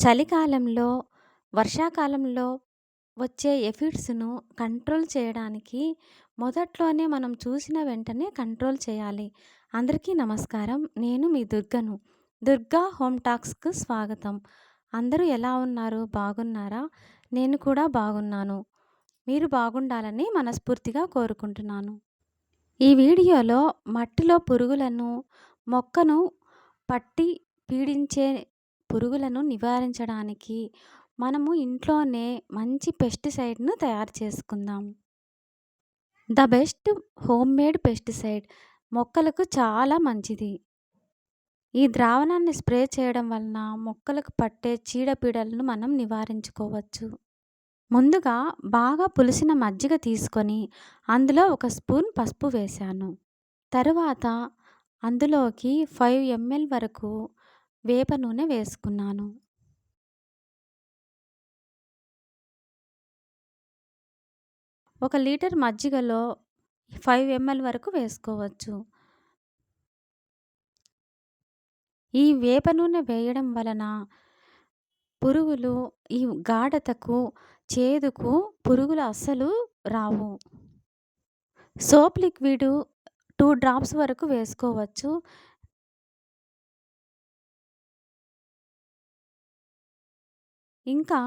చలికాలంలో, వర్షాకాలంలో వచ్చే ఎఫిడ్స్‌ను కంట్రోల్ చేయడానికి మొదట్లోనే మనం చూసిన వెంటనే కంట్రోల్ చేయాలి. అందరికీ నమస్కారం. నేను మీ దుర్గను. దుర్గా హోమ్ టాక్స్‌కు స్వాగతం. అందరూ ఎలా ఉన్నారు? బాగున్నారా? నేను కూడా బాగున్నాను. మీరు బాగుండాలని మనస్ఫూర్తిగా కోరుకుంటున్నాను. ఈ వీడియోలో మట్టిలో పురుగులను, మొక్కను పట్టి పీడించే పురుగులను నివారించడానికి మనము ఇంట్లోనే మంచి పెస్టిసైడ్‌ను తయారు చేసుకుందాం. ద బెస్ట్ హోమ్‌మేడ్ పెస్టిసైడ్ మొక్కలకు చాలా మంచిది. ఈ ద్రావణాన్ని స్ప్రే చేయడం వలన మొక్కలకు పట్టే చీడపీడలను మనం నివారించుకోవచ్చు. ముందుగా బాగా పులిసిన మజ్జిగ తీసుకొని అందులో ఒక స్పూన్ పసుపు వేశాను. తరువాత అందులోకి ఫైవ్ ఎంఎల్ వరకు వేప నూనె వేసుకున్నాను. ఒక లీటర్ మజ్జిగలో ఫైవ్ ఎంఎల్ వరకు వేసుకోవచ్చు. ఈ వేప నూనె వేయడం వలన పురుగులు ఈ గాఢతకు, చేదుకు పురుగులు అస్సలు రావు. సోప్ లిక్విడ్ టూ డ్రాప్స్ వరకు వేసుకోవచ్చు. ఇంకా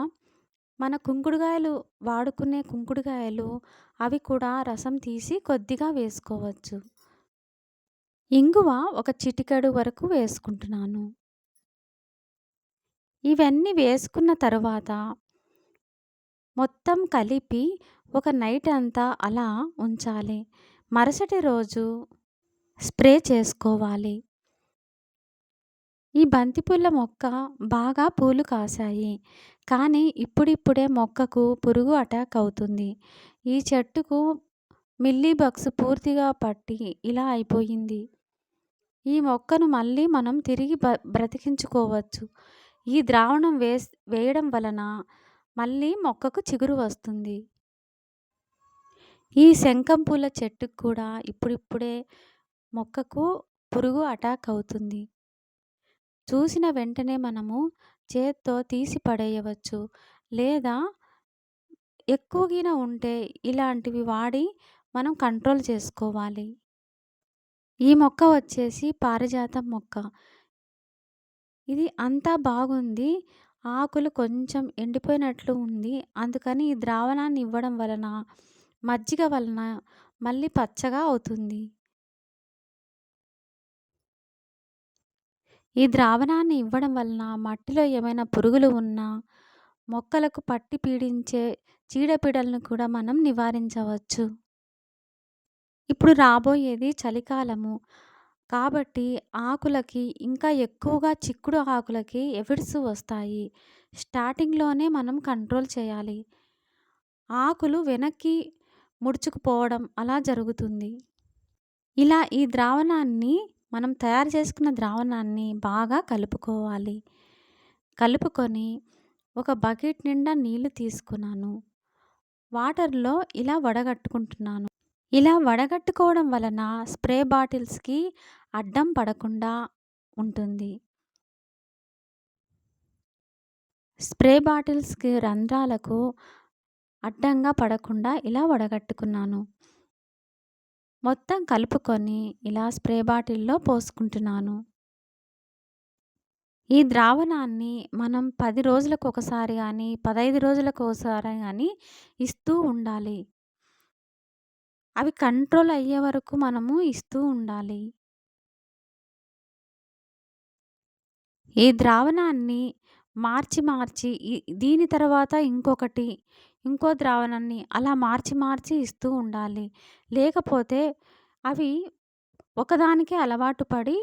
మన కుంకుడుగాయలు వాడుకునే కుంకుడుగాయలు అవి కూడా రసం తీసి కొద్దిగా వేసుకోవచ్చు. ఇంగువ ఒక చిటికెడు వరకు వేసుకుంటున్నాను. ఇవన్నీ వేసుకున్న తరువాత మొత్తం కలిపి ఒక నైట్ అంతా అలా ఉంచాలి. మరుసటి రోజు స్ప్రే చేసుకోవాలి. ఈ బంతిపూల మొక్క బాగా పూలు కాశాయి. కానీ ఇప్పుడిప్పుడే మొక్కకు పురుగు అటాక్ అవుతుంది. ఈ చెట్టుకు మిల్లీ బగ్స్ పూర్తిగా పట్టి ఇలా అయిపోయింది. ఈ మొక్కను మళ్ళీ మనం తిరిగి బ బ్రతికించుకోవచ్చు. ఈ ద్రావణం వేస్ వేయడం వలన మళ్ళీ మొక్కకు చిగురు వస్తుంది. ఈ శంఖం పూల చెట్టుకు కూడా ఇప్పుడిప్పుడే మొక్కకు పురుగు అటాక్ అవుతుంది. చూసిన వెంటనే మనము చేత్తో తీసి పడేయవచ్చు. లేదా ఎక్కువగా ఉంటే ఇలాంటివి వాడి మనం కంట్రోల్ చేసుకోవాలి. ఈ మొక్క వచ్చేసి పారిజాతం మొక్క. ఇది అంతా బాగుంది. ఆకులు కొంచెం ఎండిపోయినట్లు ఉంది. అందుకని ఈ ద్రావణాన్ని ఇవ్వడం వలన మజ్జిగ వలన మళ్ళీ పచ్చగా అవుతుంది. ఈ ద్రావణాన్ని ఇవ్వడం వలన మట్టిలో ఏమైనా పురుగులు ఉన్నా, మొక్కలకు పట్టి పీడించే చీడపీడలను కూడా మనం నివారించవచ్చు. ఇప్పుడు రాబోయేది చలికాలము. కాబట్టి ఆకులకి ఇంకా ఎక్కువగా చిక్కుడు ఆకులకి ఎఫిడ్స్ వస్తాయి. స్టార్టింగ్‌లోనే మనం కంట్రోల్ చేయాలి. ఆకులు వెనక్కి ముడుచుకుపోవడం అలా జరుగుతుంది. ఇలా ఈ ద్రావణాన్ని మనం తయారు చేసుకున్న ద్రావణాన్ని బాగా కలుపుకోవాలి. కలుపుకొని ఒక బకెట్ నిండా నీళ్ళు తీసుకున్నాను. వాటర్‌లో ఇలా వడగట్టుకుంటున్నాను. ఇలా వడగట్టుకోవడం వలన స్ప్రే బాటిల్స్‌కి అడ్డం పడకుండా ఉంటుంది. స్ప్రే బాటిల్స్‌కి రంధ్రాలకు అడ్డంగా పడకుండా ఇలా వడగట్టుకున్నాను. మొత్తం కలుపుకొని ఇలా స్ప్రే బాటిల్‌లో పోసుకుంటున్నాను. ఈ ద్రావణాన్ని మనం పది రోజులకు ఒకసారి కానీ పదహైదు రోజులకు ఒకసారి కానీ ఇస్తూ ఉండాలి. అవి కంట్రోల్ అయ్యే వరకు మనము ఇస్తూ ఉండాలి. ఈ ద్రావణాన్ని మార్చి మార్చి దీని తర్వాత ఇంకొకటి, ఇంకో ద్రావణాన్ని అలా మార్చి మార్చి ఇస్తూ ఉండాలి. లేకపోతే అవి ఒకదానికే అలవాటు పడి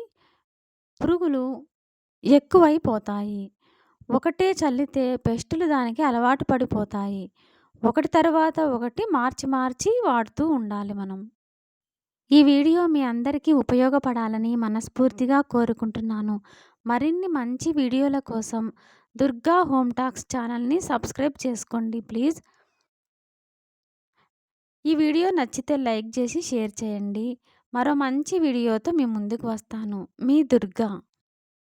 పురుగులు ఎక్కువైపోతాయి. ఒకటే చల్లితే పెస్టులు దానికి అలవాటు పడిపోతాయి. ఒకటి తర్వాత ఒకటి మార్చి మార్చి వాడుతూ ఉండాలి మనం. ఈ వీడియో మీ అందరికీ ఉపయోగపడాలని మనస్ఫూర్తిగా కోరుకుంటున్నాను. మరిన్ని మంచి వీడియోల కోసం దుర్గా హోమ్ టాక్స్ ఛానల్‌ని సబ్స్క్రైబ్ చేసుకోండి ప్లీజ్. ఈ వీడియో నచ్చితే లైక్ చేసి షేర్ చేయండి. మరో మంచి వీడియోతో మీ ముందుకు వస్తాను. మీ దుర్గా.